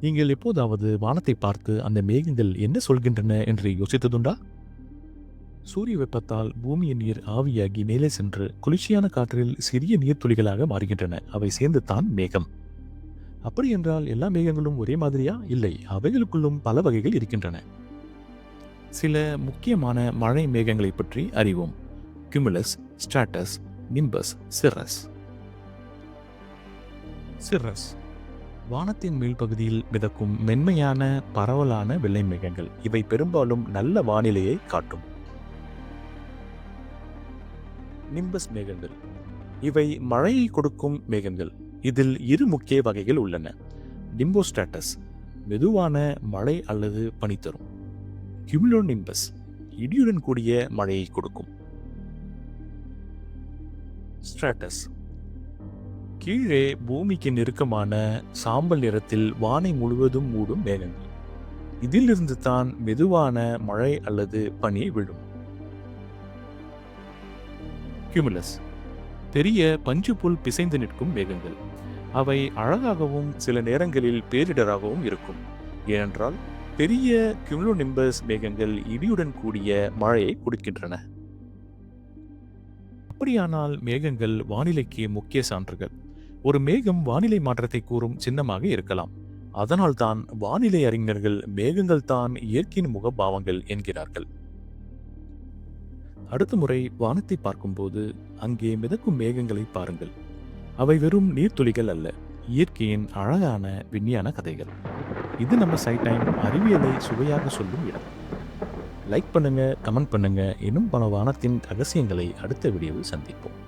நீங்கள் எப்போதாவது வானத்தை பார்த்து அந்த மேகங்கள் என்ன சொல்கின்றன என்று யோசித்ததுண்டா? சூரிய வெப்பத்தால் பூமியின் நீர் ஆவியாகி மேலே சென்று குளிர்ச்சியான காற்றில் சிறிய நீர்த்துளிகளாக மாறுகின்றன. அவை சேர்ந்து தான் மேகம். அப்படி என்றால் எல்லா மேகங்களும் ஒரே மாதிரியா? இல்லை அவைகளுக்குள்ளும் பல வகைகள் இருக்கின்றன. சில முக்கியமான மழை மேகங்களை பற்றி அறிவோம். கிமுலஸ் ஸ்டாட்டஸ் நிம்பஸ் சிரஸ் சிரஸ் வானத்தின் மேல் பகுதியில் மிதக்கும் மென்மையான பரவலான வெள்ளை மேகங்கள். இவை பெரும்பாலும் நல்ல வானிலையை காட்டும். நிம்பஸ் மேகங்கள். இவை மழையை கொடுக்கும் மேகங்கள். இதில் இரு முக்கிய வகைகள் உள்ளன. நிம்போஸ்டாட்டஸ் மெதுவான மழை அல்லது பனி தரும். கியூமுலோனிம்பஸ் இடியுடன் கூடிய மழையை கொடுக்கும். ஸ்ட்ராட்டஸ் கீழே பூமிக்கு நெருக்கமான சாம்பல் நிறத்தில் வானை முழுவதும் மூடும் மேகங்கள். இதிலிருந்து தான் மெதுவான மழை அல்லது பனி விழும். கியூமுலஸ் பெரிய பஞ்சு புல் பிசைந்து நிற்கும் மேகங்கள். அவை அழகாகவும் சில நேரங்களில் பேரிடராகவும் இருக்கும். ஏனென்றால் பெரிய கியூமுலோனிம்பஸ் மேகங்கள் இடியுடன் கூடிய மழையை கொடுக்கின்றன. அப்படியானால் மேகங்கள் வானிலைக்கு முக்கிய சான்றுகள். ஒரு மேகம் வானிலை மாற்றத்தை கூறும் சின்னமாக இருக்கலாம். அதனால்தான் வானிலை அறிஞர்கள் மேகங்கள் தான் இயற்கையின் முகபாவங்கள் என்கிறார்கள். அடுத்த முறை வானத்தை பார்க்கும்போது அங்கே மிதக்கும் மேகங்களை பாருங்கள். அவை வெறும் நீர்த்துளிகள் அல்ல இயற்கையின் அழகான விஞ்ஞான கதைகள். இது நம்ம சைட் டைம் அறிவியலை சுவையாக சொல்லும் இடம். லைக் பண்ணுங்க கமெண்ட் பண்ணுங்க. இன்னும் பல வானத்தின் ரகசியங்களை அடுத்த வீடியோவில் சந்திப்போம்.